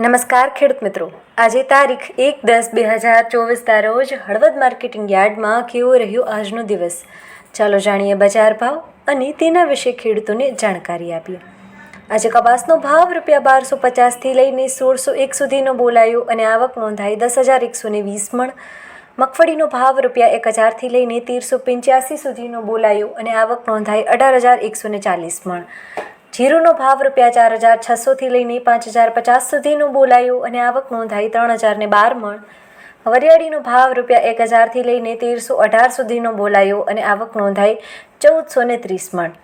નમસ્કાર ખેડૂત મિત્રો. આજે તારીખ એક દસ બે હજાર ચોવીસના રોજ હળવદ માર્કેટિંગ યાર્ડમાં કેવો રહ્યો આજનો દિવસ? ચાલો જાણીએ બજાર ભાવ અને તેના વિશે ખેડૂતોને જાણકારી આપીએ. આજે કપાસનો ભાવ રૂપિયા બારસો પચાસથી લઈને સોળસો એક સુધીનો બોલાયો અને આવક નોંધાઈ દસ હજાર એકસો ને વીસ મણ. મગફળીનો ભાવ રૂપિયા એક હજારથી લઈને તેરસો પંચ્યાસી સુધીનો બોલાયો અને આવક નોંધાઈ અઢાર હજાર એકસો ને ચાલીસ મણ. જીરુનો ભાવ રૂપિયા ચાર હજાર છસોથી લઈને પાંચ હજાર પચાસ સુધીનું બોલાયું અને આવક નોંધાઈ ત્રણ હજાર ને બાર મણ. વરિયાળીનો ભાવ રૂપિયા એક હજારથી લઈને તેરસો અઢાર સુધીનો બોલાયો અને આવક નોંધાઈ ચૌદસો ને ત્રીસ મણ.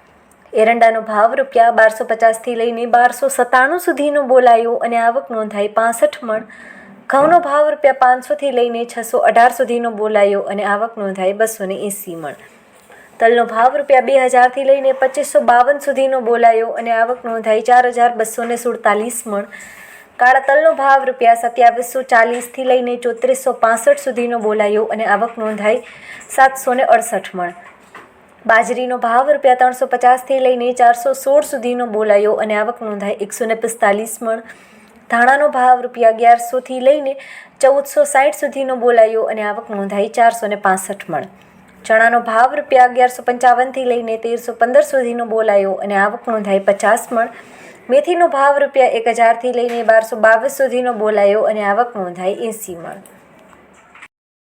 એરંડાનો ભાવ રૂપિયા બારસો પચાસથી લઈને બારસો સત્તાણું સુધીનો બોલાયો અને આવક નોંધાઈ પાસઠ મણ. ઘઉંનો ભાવ રૂપિયા પાંચસોથી લઈને છસો અઢાર સુધીનો બોલાયો અને આવક નોંધાઈ બસો ને એંસી મણ. તલનો ભાવ રૂપિયા બે હજારથી લઈને પચીસો બાવન સુધીનો બોલાયો અને આવક નોંધાઈ ચાર હજાર બસો ને સુડતાલીસ મણ. કાળા તલનો ભાવ રૂપિયા સત્યાવીસો ચાલીસથી લઈને ચોત્રીસો પાસઠ સુધીનો બોલાયો અને આવક નોંધાઈ સાતસો ને અડસઠ મણ. બાજરીનો ભાવ રૂપિયા ત્રણસો પચાસથી લઈને ચારસો સોળ સુધીનો બોલાયો અને આવક નોંધાઈ એકસો ને પિસ્તાલીસ મણ. ધાણાનો ભાવ રૂપિયા અગિયારસોથી લઈને ચૌદસો સાઠ સુધીનો બોલાયો અને આવક નોંધાઈ ચારસો ને પાસઠ મણ. ચણાનો ભાવ રૂપિયા અગિયારસો પંચાવનથી લઈને તેરસો પંદર સુધીનો બોલાયો અને આવક નોંધાઈ પચાસ મણ. મેથીનો ભાવ રૂપિયા એક હજારથી લઈને બારસો બાવીસ સુધીનો બોલાયો અને આવક નોંધાઈ એંસી મણ.